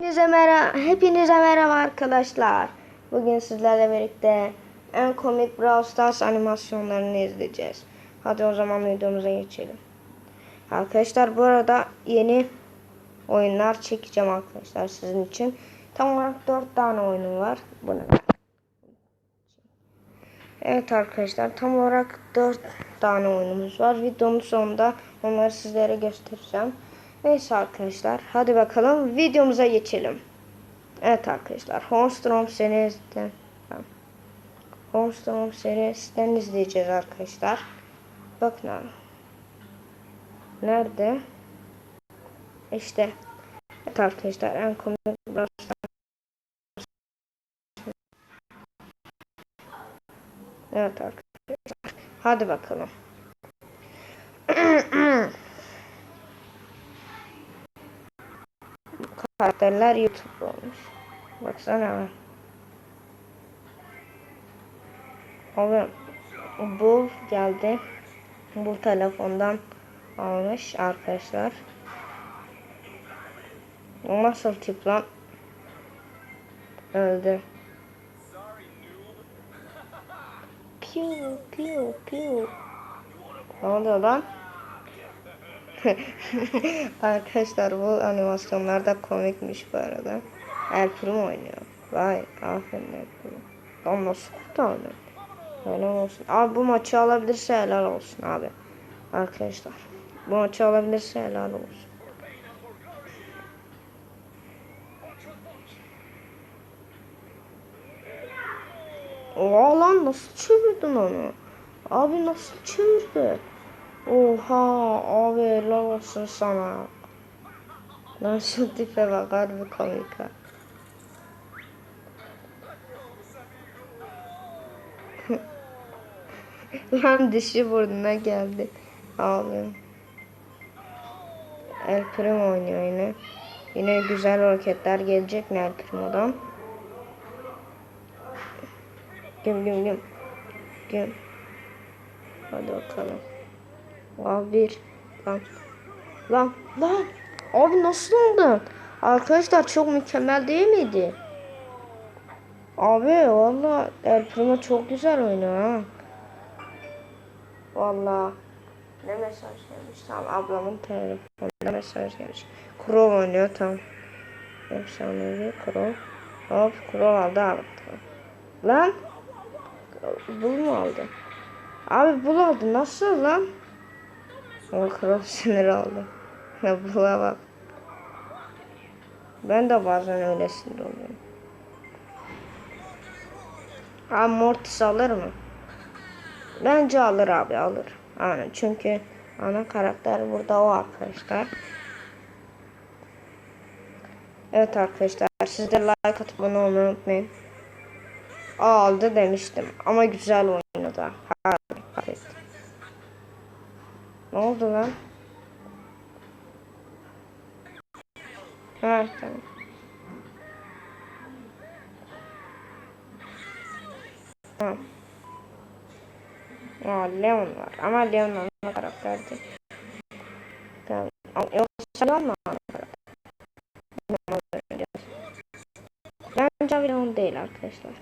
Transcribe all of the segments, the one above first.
Hepinize merhaba, hepinize merhaba arkadaşlar. Bugün sizlerle birlikte en komik Brawl Stars animasyonlarını izleyeceğiz. Hadi o zaman videomuza geçelim. Arkadaşlar bu arada yeni oyunlar çekeceğim arkadaşlar sizin için. Tam olarak 4 tane oyunum var. Bu ne? Evet arkadaşlar tam olarak 4 tane oyunumuz var. Videonun sonunda onları sizlere göstereceğim. Neyse arkadaşlar hadi bakalım videomuza geçelim. Evet arkadaşlar Homestrom serisinden Homestrom serisinden izleyeceğiz arkadaşlar. Bakın abi. Nerede? İşte. Evet arkadaşlar en komik Brawl Stars. Evet arkadaşlar. Hadi bakalım. Karakterler YouTube olmuş. Baksana. Abi bu geldi. Bu telefondan almış arkadaşlar. O nasıl tip lan? Öldü. Piu piu piu. Ne oluyor lan? Arkadaşlar bu animasyonlar da komikmiş bu arada. El Primo oynuyor. Vay aferin El Primo. Lan nasıl kurtardı? Helal olsun. Abi bu maçı alabilirse helal olsun abi. Arkadaşlar. Bu maçı alabilirse helal olsun. Oha lan nasıl çevirdin onu? Abi nasıl çevirdi? Oha abi helal olsun sana. Lan şu tipe bak harbi komik ha. Lan dişi burnuna geldi. Abi. El Primo oynuyor yine. Yine güzel hareketler gelecek mi El Primo'dan? Güm güm güm. Güm. Hadi bakalım. Abi. Lan. Lan. Lan. Abi nasıl oldu? Arkadaşlar çok mükemmel değil miydi? Abi valla El çok güzel oynuyor ha. Valla. Ne mesaj gelmiş? Tamam ablamın telefonunda mesaj gelmiş. Crow oynuyor tamam. Efsanevi Crow. Hop Crow aldı abi. Lan. Bul mu aldı? Abi bul aldı. Nasıl lan? O kral sinir oldu. Ya bula bak. Ben de bazen öyle sinir oluyorum. Abi Mortis alır mı? Bence alır abi alır. Aynen çünkü ana karakter burada o arkadaşlar. Evet arkadaşlar siz de like atıp abone unutmayın. Aldı demiştim ama güzel oynadı. Harbi. Ne oldu lan? Ha tamam. Tamam. Aa Leon var ama Leon ana karakterdi. Tamam. Ama Yoksa Leon mu ana karakter? Bence Leon değil arkadaşlar.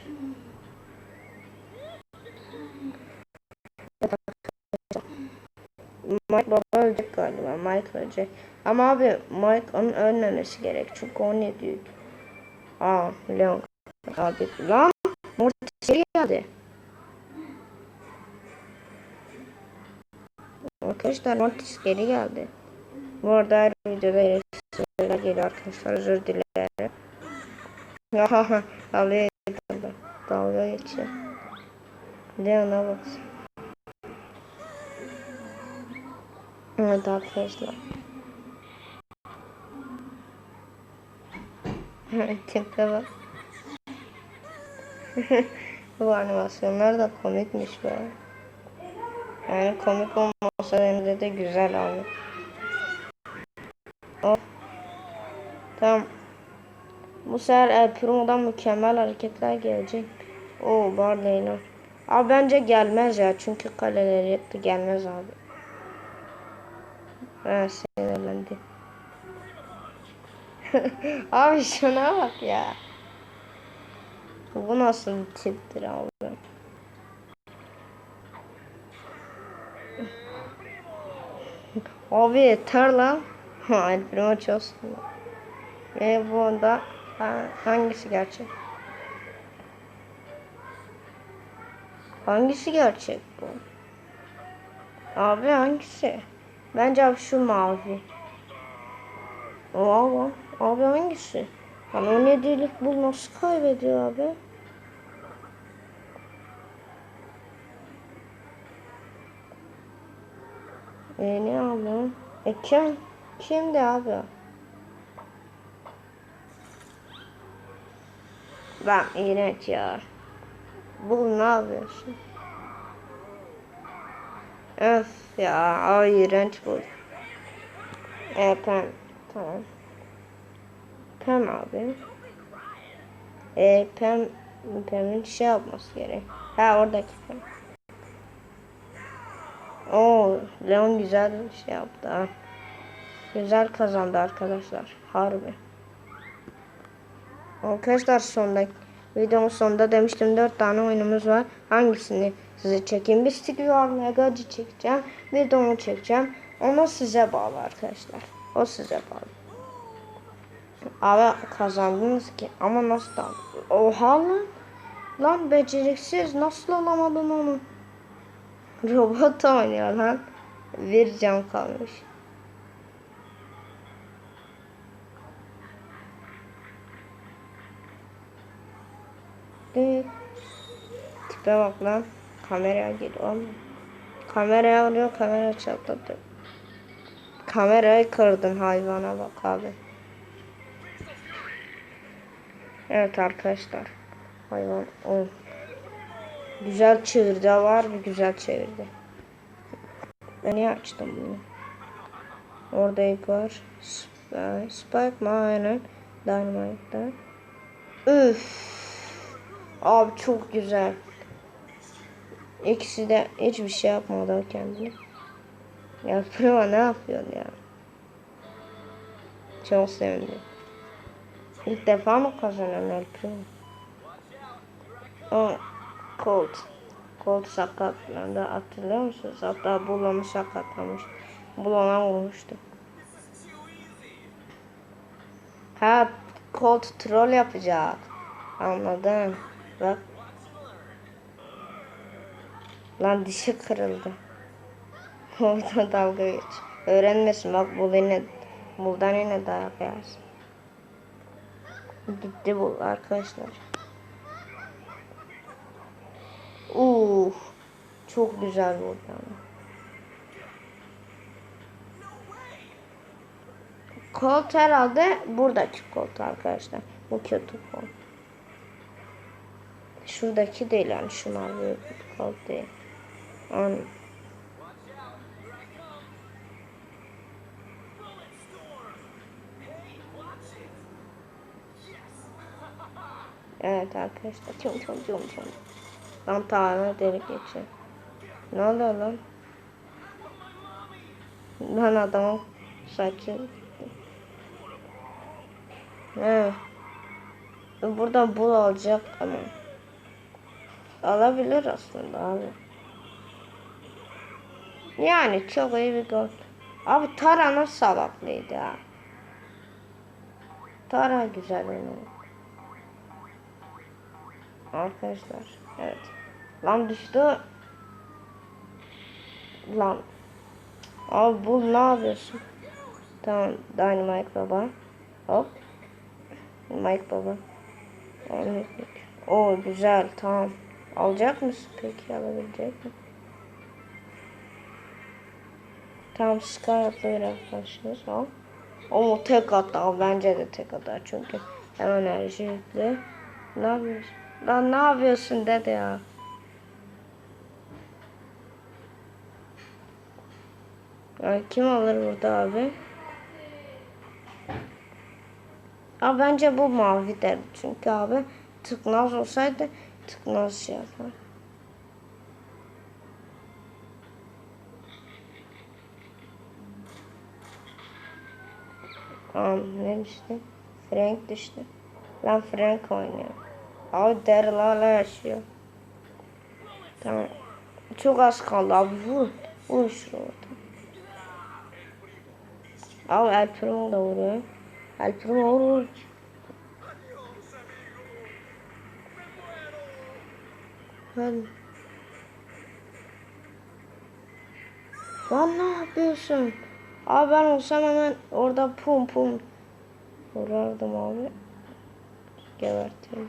Mike baba ölecek galiba. Mike ölecek. Ama abi Mike onun ölmemesi gerek. Çünkü o ne diyor? Aa Leon. Abi lan Mortis geri geldi. Arkadaşlar Mortis geri geldi. Bu arada her videoda eleştiriler geliyor arkadaşlar. Özür dilerim. Dalga dalga. Dalga geçiyor. Leon'a baksın. Evet arkadaşlar. Tipe bak. Bu animasyonlar da komikmiş be. Yani komik olmasa hem de güzel abi. Oh. Tamam. Bu sefer El Primo'dan mükemmel hareketler gelecek. Oo Barley'la. Abi bence gelmez ya çünkü kaleleri gelmez abi. Ha sinirlendi. abi şuna bak ya. Bu nasıl tiptir abi? Abi yeter lan. Ha, El Primo çok sinirli. Ve bunda ha, hangisi gerçek? Hangisi gerçek bu? Abi hangisi? Bence şu mavi. Valla abi hangisi? Hani o ne bu nasıl kaybediyor abi? E ne abi? E kim? Kimdi abi? Lan iğrenç ya. Bu ne yapıyorsun? Öf ya, ay iğrenç bu. E pem, tamam. Pem abi. E pem, pem'in şey yapması gerek. Ha oradaki pem. Oo, Leon güzel şey yaptı ha. Güzel kazandı arkadaşlar. Harbi. Arkadaşlar sondaki videonun sonunda demiştim 4 tane oyunumuz var. Hangisini size çekeyim? Bir Stick War Megacı çekeceğim. Bir de onu çekeceğim. Ama size bağlı arkadaşlar. O size bağlı. Abi kazandınız ki. Ama nasıl da? Oha lan. Lan beceriksiz. Nasıl alamadın onu? Robot oynuyor lan. Bir cam kalmış. Tipe bak lan. Kameraya geliyor. Kameraya alıyor. Kamera çatladı. Kamerayı kırdın hayvana bak abi. Evet arkadaşlar. Hayvan o. Güzel çevirdi var bir güzel çevirdi. Ben niye açtım bunu? Orada Igor. Spike, Spike Mine Dynamite'da. Abi çok güzel. İkisi de hiçbir şey yapmadı kendine. Ya Prima ne yapıyorsun ya? Çok sevindim. İlk defa mı kazanıyor El Primo? O Colt. Colt sakatlandı hatırlıyor musunuz? Hatta Bulan'ı sakatlamış. Bulan'a vurmuştu. Ha Colt troll yapacak. Anladım. Bak. Lan dişi kırıldı. Orada dalga geç. Öğrenmesin bak bu yine buradan yine dayak yersin. Gitti bu arkadaşlar. Uf. Çok güzel buradan. Colt herhalde buradaki Colt arkadaşlar. Bu kötü Colt. Şuradaki değil yani şu mavi Colt değil. An Evet arkadaşlar. Çum çum çum çum. Lan tane delik geçiyor. Ne oluyor lan? Lan adamın saçı. He. Buradan bul alacak tamam. Alabilir aslında abi. Yani çok iyi bir gol. Abi Tara nasıl salaklıydı ha. Tara güzel oynadı. Arkadaşlar evet. Lan düştü. Lan. Abi bu ne yapıyorsun? Tamam Dynamite baba. Hop. Mike baba. O güzel tamam. Alacak mısın peki alabilecek mi? Tamam Scarlett'la biraz başlıyoruz. Al. O tek attı. Bence de tek atar çünkü hem enerji yüklü. Ne yapıyorsun? Lan ne yapıyorsun dede ya. Yani kim alır burada abi? Abi bence bu mavi der. Çünkü abi tıknaz olsaydı tıknaz şey yapar. Tamam işte? Frank düştü. Lan Frank oynuyor. Abi Daryl hala yaşıyor. Tamam. Çok az kaldı abi vur. Vur şuraya. Abi El da vuruyor. El Primo vur. Hadi. Lan ne yapıyorsun? Abi ben olsam hemen orada pum pum vurardım abi. Gebertirdim.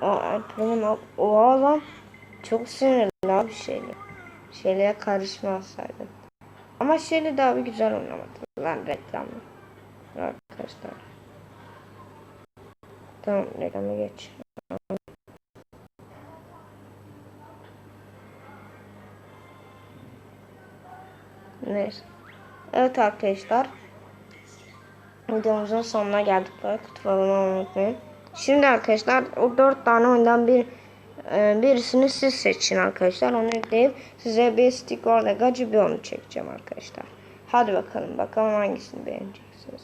Aa, Alper'in oha lan. Çok sinirli abi şeyle. Şeyle karışmasaydım. Ama şeyle daha bir güzel oynamadı. Lan reklamı. Arkadaşlar. Tamam reklamı geç. Neyse. Evet arkadaşlar. Videomuzun sonuna geldik. Like kutu unutmayın. Şimdi arkadaşlar o dört tane oyundan bir e, birisini siz seçin arkadaşlar. Onu yükleyip size bir stick orada gacı bir onu çekeceğim arkadaşlar. Hadi bakalım bakalım hangisini beğeneceksiniz.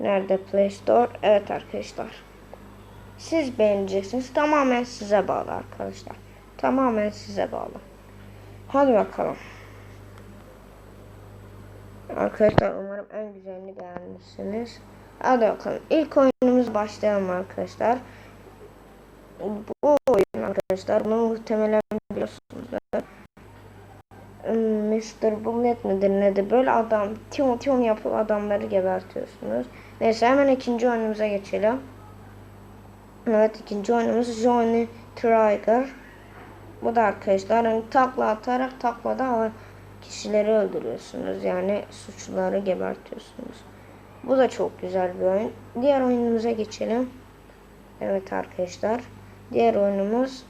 Nerede Play Store? Evet arkadaşlar. Siz beğeneceksiniz. Tamamen size bağlı arkadaşlar. Tamamen size bağlı. Hadi bakalım. Arkadaşlar umarım en güzelini beğenmişsiniz. Hadi bakalım. İlk oyunumuz başlayalım arkadaşlar. Bu oyun arkadaşlar bunu muhtemelen biliyorsunuzdur. Mr. Bullet midir nedir? Böyle adam tiyon tiyon yapıp adamları gebertiyorsunuz. Neyse hemen ikinci oyunumuza geçelim. Evet ikinci oyunumuz Johnny Trigger. Bu da arkadaşlar hani takla atarak taklada kişileri öldürüyorsunuz. Yani suçluları gebertiyorsunuz. Bu da çok güzel bir oyun. Diğer oyunumuza geçelim. Evet arkadaşlar. Diğer oyunumuz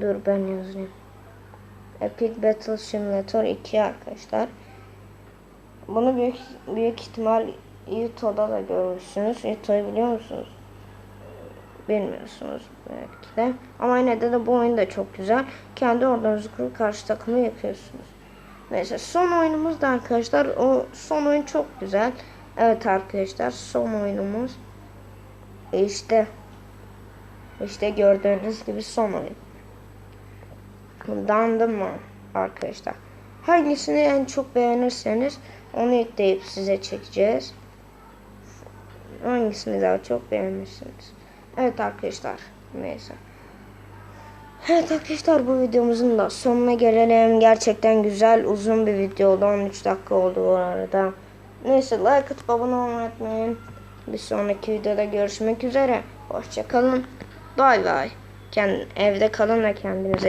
Dur ben yazayım. Epic Battle Simulator 2 arkadaşlar. Bunu büyük büyük ihtimal YouTube'da da görmüşsünüz. YouTube'u biliyor musunuz? Bilmiyorsunuz belki de. Ama yine de, de bu oyun da çok güzel. Kendi ordunuzu kurup karşı takımı yapıyorsunuz. Neyse son oyunumuz da arkadaşlar o son oyun çok güzel. Evet arkadaşlar son oyunumuz işte işte gördüğünüz gibi son oyun. Dandım mı arkadaşlar? Hangisini en çok beğenirseniz onu yükleyip size çekeceğiz. Hangisini daha çok beğenmişsiniz? Evet arkadaşlar. Neyse. Evet arkadaşlar bu videomuzun da sonuna gelelim. Gerçekten güzel uzun bir video oldu. 13 dakika oldu bu arada. Neyse like atıp abone olmayı unutmayın. Bir sonraki videoda görüşmek üzere. Hoşçakalın. Bay bay. Kend evde kalın da kendinize